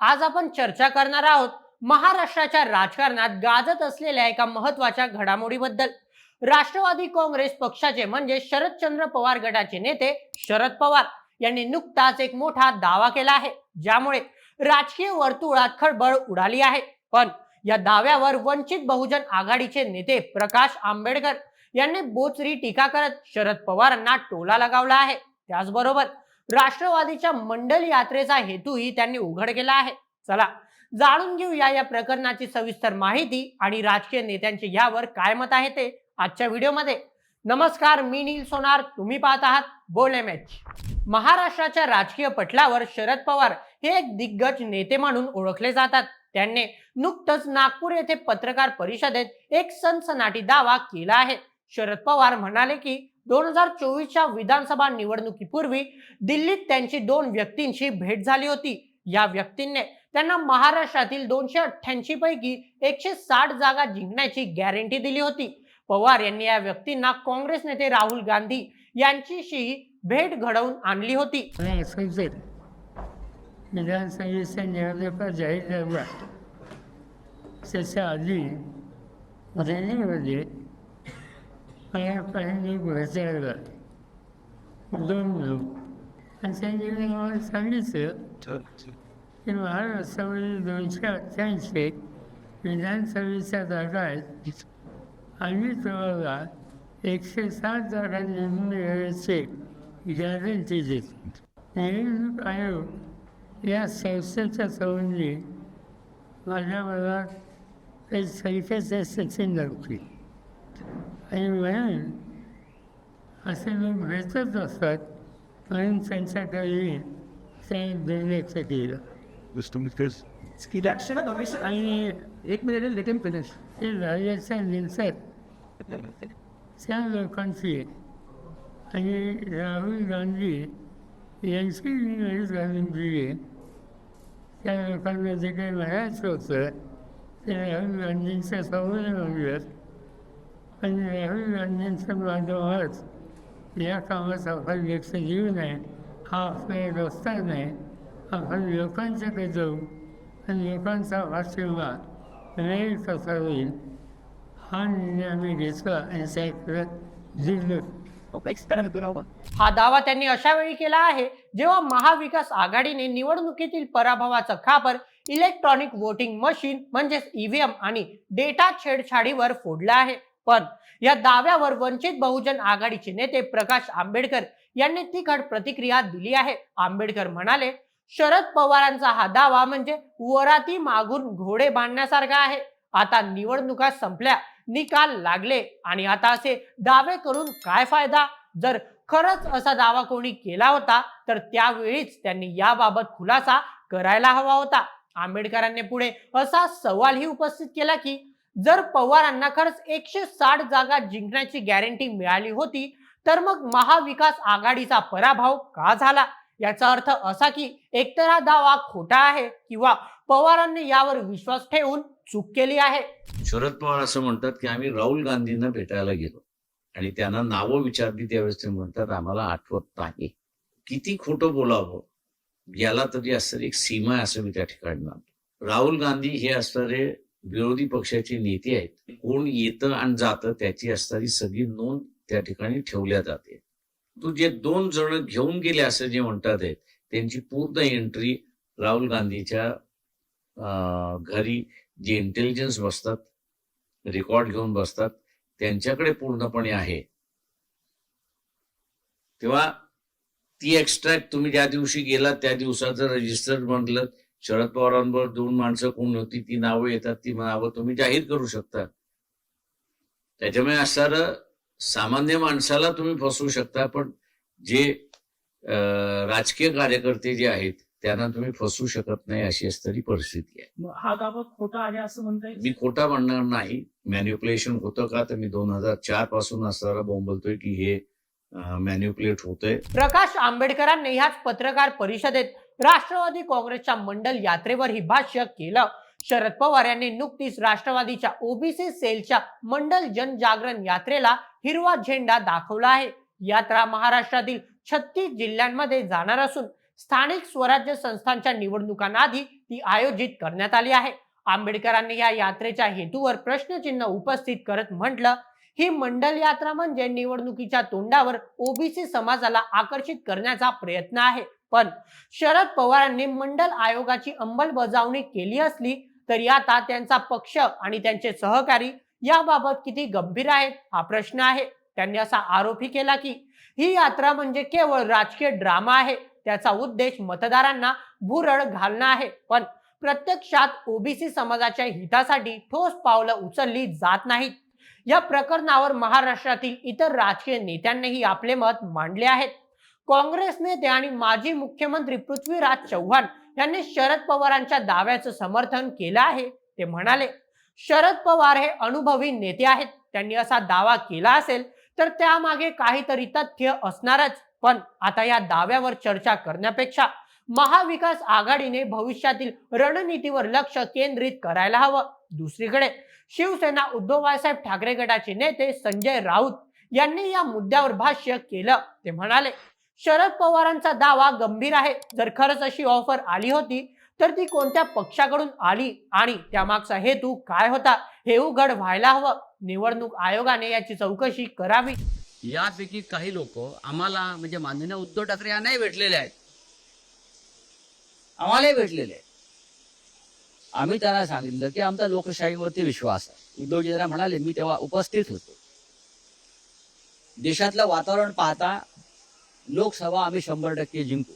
आज आपण चर्चा करणार आहोत महाराष्ट्राच्या राजकारणात गाजत असलेल्या एका महत्त्वाच्या घडामोडीबद्दल. राष्ट्रवादी काँग्रेस पक्षाचे म्हणजे शरदचंद्र पवार गटाचे नेते शरद पवार यांनी नुकताच एक मोठा दावा केला आहे ज्यामुळे राजकीय वर्तुळात खळबळ उडाली आहे. पण या दाव्यावर वंचित बहुजन आघाडीचे नेते प्रकाश आंबेडकर यांनी बोचरी टीका करत शरद पवारांना टोला लगावला आहे. त्याचबरोबर राष्ट्रवादीच्या मंडल यात्रेचा हेतूही त्यांनी उघड केला आहे. चला जाणून घेऊया या प्रकरणाची सविस्तर माहिती आणि राजकीय नेत्यांचे यावर काय मत आहे ते आजच्या व्हिडिओमध्ये. नमस्कार मी नील सोनार. तुम्ही पाहत आहात बोले एच. महाराष्ट्राच्या राजकीय पटलावर शरद पवार हे एक दिग्गज नेते म्हणून ओळखले जातात. त्यांनी नुकतंच नागपूर येथे पत्रकार परिषदेत एक सनसनाटी दावा केला आहे. शरद पवार म्हणाले की दोन हजार चोवीसच्या विधानसभा निवडणुकीपूर्वी दिल्लीत त्यांची दोन व्यक्तींशी भेट झाली होती. या व्यक्तींनी त्यांना महाराष्ट्रातील दोनशे अठ्ठ्याऐंशी पैकी एकशे साठ जागा जिंकण्याची गॅरंटी दिली होती. पवार यांनी या व्यक्तींना काँग्रेस नेते राहुल गांधी यांचीशी भेट घडवून आणली होती. विधानसभेच्या निवडणुका जाहीर त्याच्या आधी मला काही लोक दोन लोक आणि त्यांनी मला सांगितलं की महाराष्ट्रामध्ये दोनशे अठ्ठ्याऐंशी विधानसभेच्या जागा आहेत आणि तुम्हाला एकशे सात जागा निवडून येण्याचे गॅरंटी देतो निवडणूक आयोग या संस्थेच्या संबंधी माझ्या मनात ते संख्येच्या सचिन नव्हती आणि म्हणून असे लोक भेटत असतात म्हणून त्यांच्याकडे ते दुर्लक्ष केलं आणि एक मिनिट लेट हिम फिनिश ते झाल्याच्यानंतर त्या लोकांची आणि राहुल गांधी यांची निवडणूक घालून दिली त्या लोकांना जे काही म्हणायचं होतं ते राहुल गांधींच्या समोर म्हणूयात पण राहुल गांधींच्या माझ्यावरच या कामात आपण व्यक्त देऊ नये हा आपला रस्ता नाही आपण लोकांच्याकडे जाऊ आणि लोकांचा आशीर्वाद वेळ कसा होईल हा निर्णय आम्ही घेतला आणि त्याकडे दिलं हा दावा त्यांनी अशा वेळी केला आहे जेव्हा महाविकास आघाडीने निवडणुकीतील पराभवाचं खापर इलेक्ट्रॉनिक वोटिंग मशीन म्हणजेच ईव्हीएम आणि डेटा छेडछाडीवर फोडला आहे. पण या दाव्यावर वंचित बहुजन आघाडीचे नेते प्रकाश आंबेडकर यांनी तिखट प्रतिक्रिया दिली आहे. आंबेडकर म्हणाले शरद पवारांचा हा दावा म्हणजे वराती मागून घोडे बांधण्यासारखा आहे. आता निवडणुका संपल्या निकाल लागले आणि आता असे दावे करून काय फायदा? जर खरंच असा दावा कोणी केला होता तर त्यावेळीच त्यांनी याबाबत खुलासा करायला हवा होता. आंबेडकरांनी पुढे असा सवालही उपस्थित केला की जर पवारांना खरंच एकशे साठ जागा जिंकण्याची गॅरंटी मिळाली होती तर मग महाविकास आघाडीचा पराभव का झाला? याचा अर्थ असा की एकतर हा दावा खोटा आहे किंवा पवारांनी यावर विश्वास ठेवून चूक केली आहे? शरद पवार असं म्हणतात की आम्ही राहुल गांधींना भेटायला गेलो. आणि त्यांना नावं विचारली त्यावेळेस ते म्हणतात आम्हाला आठवत नाही. किती खोटं बोलावं? याला तरी असणारी एक सीमा आहे असं मी त्या ठिकाणी मानतो. राहुल गांधी हे असणारे विरोधी पक्षाचे नेते आहेत. कोण येतं आणि जातं त्याची असणारी सगळी नोंद त्या ठिकाणी ठेवल्या जाते. तो जे दोन जण घेऊन गेले असं जे म्हणतात आहेत त्यांची पूर्ण एंट्री राहुल गांधीच्या घरी जे इंटेलिजन्स बसतात रेकॉर्ड घेऊन बसतात त्यांच्याकडे पूर्णपणे आहे. तेव्हा ती एक्स्ट्रॅक्ट तुम्ही ज्या दिवशी गेलात त्या दिवसाचं रजिस्टर म्हटलं शरद पवारांबरोबर दोन माणसं कोण होती ती नावं येतात ती नावं तुम्ही जाहीर करू शकता. त्याच्यामुळे असणारं सामान्य माणसाला तुम्ही फसवू शकता पण जे राजकीय कार्यकर्ते जे आहेत त्यांना तुम्ही फसवू शकत नाही अशी असणारी परिस्थिती आहे. हा दावा खोटा आहे असं म्हणता येईल मी खोटा म्हणणार नाही. मॅन्युप्युलेशन होतं का? तर मी दोन हजार चारपासून असणारा बोंबलतोय की हे मॅन्युप्युलेट होतंय. प्रकाश आंबेडकरांनी ह्याच पत्रकार परिषदेत राष्ट्रवादी काँग्रेसच्या मंडल यात्रेवर ही भाष्य केलं. शरद पवार यांनी नुकतीच राष्ट्रवादीच्या ओबीसी सेलच्या मंडल जनजागरण यात्रेला हिरवा झेंडा दाखवला आहे. यात्रा महाराष्ट्रातील छत्तीस जिल्ह्यांमध्ये जाणार असून स्थानिक स्वराज्य संस्थांच्या निवडणुकांआधी ती आयोजित करण्यात आली आहे. आंबेडकरांनी या यात्रेच्या हेतूवर प्रश्नचिन्ह उपस्थित करत म्हटलं ही मंडल यात्रा म्हणजे निवडणुकीच्या तोंडावर ओबीसी समाजाला आकर्षित करण्याचा प्रयत्न आहे. पण शरद पवारांनी मंडल आयोगाची अंमलबजावणी केली असली तरी आता त्यांचा पक्ष आणि त्यांचे सहकारी याबाबत किती गंभीर आहेत हा प्रश्न आहे. त्यांनी असा आरोपही केला की ही यात्रा म्हणजे केवळ राजकीय ड्रामा आहे. त्याचा उद्देश मतदारांना भुरळ घालणं आहे. पण प्रत्यक्षात ओबीसी समाजाच्या हितासाठी ठोस पावलं उचलली जात नाहीत. या प्रकरणावर महाराष्ट्रातील इतर राजकीय नेत्यांनीही आपले मत मांडले आहेत. काँग्रेस नेते आणि माजी मुख्यमंत्री पृथ्वीराज चव्हाण यांनी शरद पवारांच्या दाव्याचं समर्थन केलं आहे. ते म्हणाले शरद पवार हे अनुभवी नेते आहेत. त्यांनी असा दावा केला असेल तर त्यामागे काहीतरी तथ्य असणारच. पण आता या दाव्यावर चर्चा करण्यापेक्षा महाविकास आघाडीने भविष्यातील रणनीतीवर लक्ष केंद्रित करायला हवं. दुसरीकडे शिवसेना उद्धव बाळासाहेब ठाकरे गटाचे नेते संजय राऊत यांनी या मुद्द्यावर भाष्य केलं. ते म्हणाले शरद पवारांचा दावा गंभीर आहे. जर खरंच अशी ऑफर आली होती तर ती कोणत्या पक्षाकडून आली आणि त्यामागचा हेतू काय होता हे उघड व्हायला हवं. निवडणूक आयोगाने याची चौकशी करावी. यापैकी काही लोक आम्हाला म्हणजे माननीय उद्धव ठाकरे यांनाही भेटलेले आहेत. आम्हालाही भेटलेले आहेत. आम्ही त्यांना सांगितलं की आमचा लोकशाहीवरती विश्वास आहे. उद्धवजी जरा म्हणाले मी तेव्हा उपस्थित होतो. देशातलं वातावरण पाहता लोकसभा आम्ही शंभर टक्के जिंकू.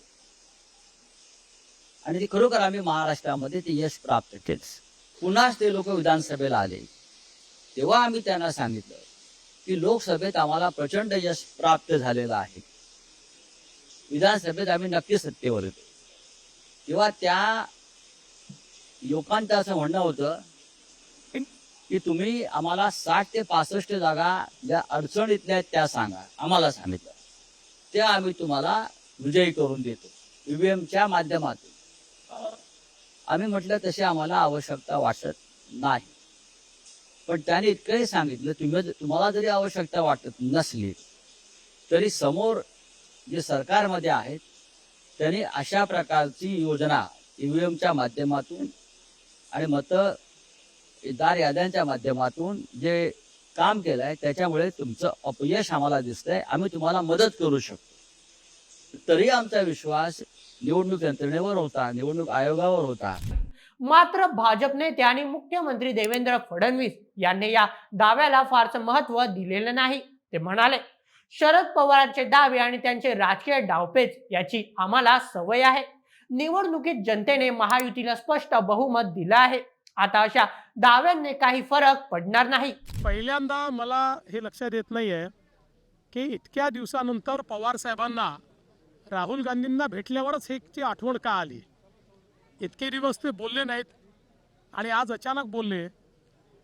आणि ते खरोखर आम्ही महाराष्ट्रामध्ये ते यश प्राप्त केलं पुन्हाच ते लोक विधानसभेला आले. तेव्हा आम्ही त्यांना सांगितलं की लोकसभेत आम्हाला प्रचंड यश प्राप्त झालेलं आहे. विधानसभेत आम्ही नक्की सत्तेवर येतो. तेव्हा त्या लोकांचं असं म्हणणं होतं की तुम्ही आम्हाला साठ ते पासष्ट जागा ज्या अडचणीतल्या आहेत त्या सांगा. आम्हाला सांगितलं. त्या आम्ही तुम्हाला विजयी करून देतो. ईव्हीएमच्या माध्यमातून. आम्ही म्हटलं तशी आम्हाला आवश्यकता वाटत नाही. पण त्याने इतकंही सांगितलं तुम्ही तुम्हाला जरी आवश्यकता वाटत नसली तरी समोर जे सरकारमध्ये आहेत त्यांनी अशा प्रकारची योजना ईव्हीएमच्या माध्यमातून आणि मतदार याद्यांच्या माध्यमातून जे काम केलं आहे त्याच्यामुळे तुमचं अपयश आम्हाला दिसतंय. आम्ही तुम्हाला मदत करू शकतो. तरी आमचा विश्वास निवडणूक यंत्रणेवर होता निवडणूक आयोगावर होता. मात्र भाजप नेते आणि मुख्यमंत्री देवेंद्र फडणवीस यांनी या दाव्याला फारसं महत्त्व दिलेलं नाही. ते म्हणाले शरद पवारांचे दावे आणि त्यांचे राजकीय डावपेच याची आम्हाला सवय आहे. निवडणुकीत जनतेने महायुतीला स्पष्ट बहुमत दिलं आहे. आता अशा दाव्यांनी काही फरक पडणार नाही. पहिल्यांदा मला हे लक्षात येत नाहीये की इतक्या दिवसानंतर पवार साहेबांना राहुल गांधींना भेटल्यावरच हे आठवण का आली? इतके दिवस ते बोलले नाहीत आणि आज अचानक बोलले.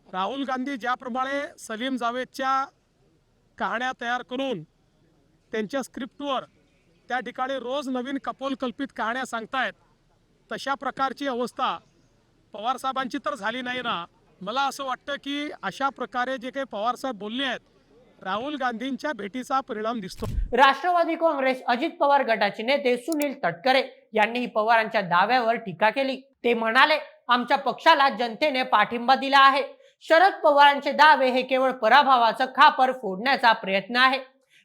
राहुल गांधी ज्याप्रमाणे सलीम जावेदच्या कहाण्या तयार करून त्यांच्या स्क्रिप्टवर त्या ठिकाणी रोज नवीन कपोलकल्पित कहाण्या सांगतायत तशा प्रकारची अवस्था पवारसाहेबांची तर झाली नाही ना. मला असं वाटतं की अशा प्रकारे जे काही पवारसाहेब बोलले आहेत राहुल गांधींच्या भेटीचा परिणाम दिसतो. राष्ट्रवादी काँग्रेस अजित पवार गटाचे नेते सुनील तटकरे यांनी पवारांच्या दाव्यावर टीका केली. ते म्हणाले आमच्या पक्षाला जनतेने पाठिंबा दिला आहे. शरद पवारांचे दावे हे केवळ पराभवाचं खापर फोडण्याचा प्रयत्न आहे.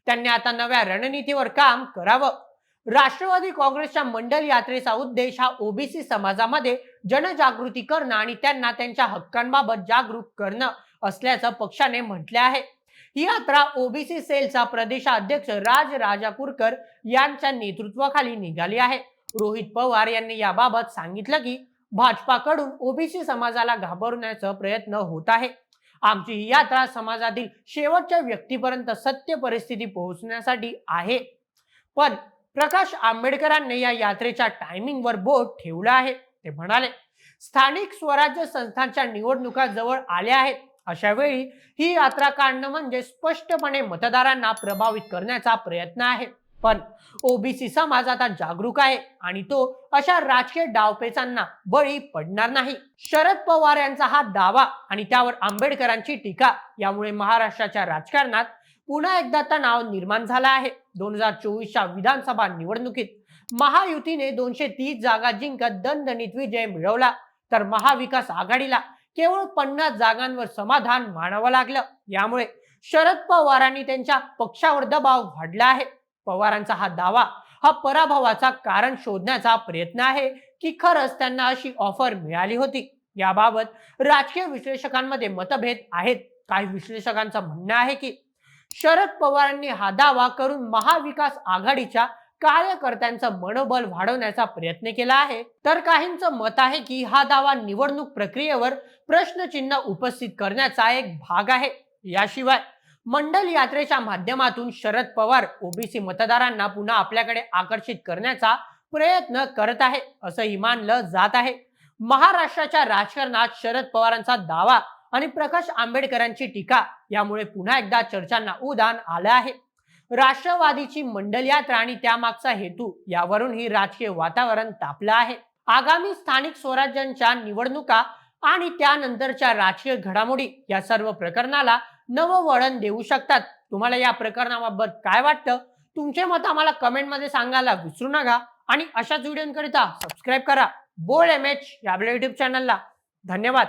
त्यांनी आता नव्या रणनीतीवर काम करावं. राष्ट्रवादी काँग्रेसच्या मंडल यात्रेचा उद्देश हा ओबीसी समाजामध्ये जनजागृती करणं आणि त्यांना त्यांच्या हक्कांबाबत जागरूक करणं असल्याचं पक्षाने म्हटले आहे. ही यात्रा ओबीसी सेलचा प्रदेशाध्यक्ष राज राजापूरकर यांच्या नेतृत्वाखाली निघाली आहे. रोहित पवार यांनी याबाबत सांगितलं की भाजपाकडून ओबीसी समाजाला घाबरण्याचा प्रयत्न होत आहे. आमची ही यात्रा समाजातील शेवटच्या व्यक्तीपर्यंत सत्य परिस्थिती पोहोचण्यासाठी आहे. पण प्रकाश आंबेडकरांनी या यात्रेच्या टायमिंगवर बोट ठेवलं आहे. ते म्हणाले स्थानिक स्वराज्य संस्थांच्या निवडणुका जवळ आल्या आहेत. अशा वेळी ही यात्रा काढणं म्हणजे स्पष्टपणे मतदारांना प्रभावित करण्याचा प्रयत्न आहे. पण ओबीसी समाज आता जागरूक आहे आणि तो अशा राजकीय डावपेचांना बळी पडणार नाही. शरद पवार यांचा हा दावा आणि त्यावर आंबेडकरांची टीका यामुळे महाराष्ट्राच्या राजकारणात पुन्हा एकदा तणाव निर्माण झाला आहे. दोन हजार चोवीसच्या विधानसभा निवडणुकीत महायुतीने दोनशे तीस जागा जिंकत दणदणीत विजय मिळवला. तर महाविकास आघाडीला केवळ पन्नास जागांवर समाधान मानावं लागलं. यामुळे शरद पवारांनी त्यांच्या पक्षावर दबाव वाढला आहे. पवारांचा हा दावा हा पराभवाचा कारण शोधण्याचा प्रयत्न आहे की खरंच त्यांना अशी ऑफर मिळाली होती. याबाबत राजकीय विश्लेषकांमध्ये मतभेद आहेत. काही विश्लेषकांचं म्हणणं आहे की शरद पवारांनी हा दावा करून महाविकास आघाडीच्या कार्यकर्त्यांचं मनोबल वाढवण्याचा प्रयत्न केला आहे. तर काहींचं मत आहे की हा दावा निवडणूक प्रक्रियेवर प्रश्नचिन्ह उपस्थित करण्याचा एक भाग आहे. याशिवाय मंडल यात्रेच्या माध्यमातून शरद पवार ओबीसी मतदारांना पुन्हा आपल्याकडे आकर्षित करण्याचा प्रयत्न करत आहे असंही मानलं जात आहे. महाराष्ट्राच्या राजकारणात शरद पवारांचा दावा आणि प्रकाश आंबेडकरांची टीका यामुळे पुन्हा एकदा चर्चांना उदान आलं आहे. राष्ट्रवादीची मंडल यात्रा आणि त्यामागचा हेतू यावरून ही राजकीय वातावरण तापलं आहे. आगामी स्थानिक स्वराज्यांच्या निवडणुका आणि त्यानंतरच्या राजकीय घडामोडी या सर्व प्रकरणाला नवं वळण देऊ शकतात. तुम्हाला या प्रकरणाबाबत काय वाटतं? तुमचे मत आम्हाला कमेंटमध्ये सांगायला विसरू नका आणि अशाच व्हिडिओंकरिता सबस्क्राईब करा. बोल एम एच या आपल्या युट्यूब चॅनलला धन्यवाद.